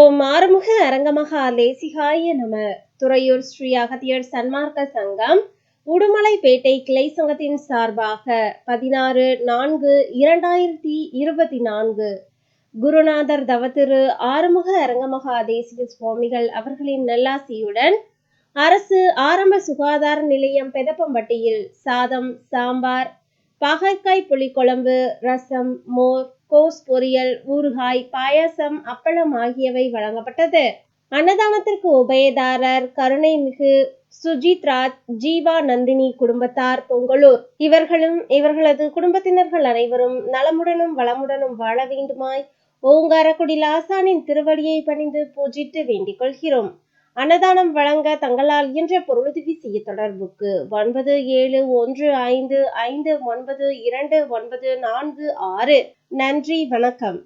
ஓம் ஆறுமுக அரங்கமகா தேசிகாய நம. துறையூர் ஸ்ரீ அகத்தியர் சன்மார்க்க சங்கம். உடுமலைப்பேட்டை கிளை சங்கத்தின் சார்பாக பதினாறு நான்கு இரண்டாயிரத்தி இருபத்தி நான்கு. குருநாதர் தவத்திரு ஆறுமுக அரங்கமகா தேசிக சுவாமிகள் அவர்களின் நல்லாசியுடன் அரசு ஆரம்ப சுகாதார நிலையம் பெதப்பம்பட்டியில் சாதம் சாம்பார் பாகற்காய் புளிக்குழம்பு ரசம் மோர் கோஸ் பொரியல் ஊறுகாய் பாயாசம் அப்பளம் ஆகியவை வழங்கப்பட்டது. அன்னதானத்திற்கு உபயதாரர் கருணைமிகு சுஜித் ராஜ் ஜீவா நந்தினி குடும்பத்தார் பொங்கலூர். இவர்களும் இவர்களது குடும்பத்தினர்கள் அனைவரும் நலமுடனும் வளமுடனும் வாழ வேண்டுமாய் ஓங்காரக்குடி லாசானின் திருவடியை பணிந்து பூஜித்து வேண்டிக் கொள்கிறோம். அன்னதானம் வழங்க தங்களால் இயன்ற பொருளுதவி செய்ய தொடர்புக்கு ஒன்பது ஏழு ஒன்று ஐந்து ஐந்து ஒன்பது இரண்டு ஒன்பது நான்கு ஆறு. நன்றி வணக்கம்.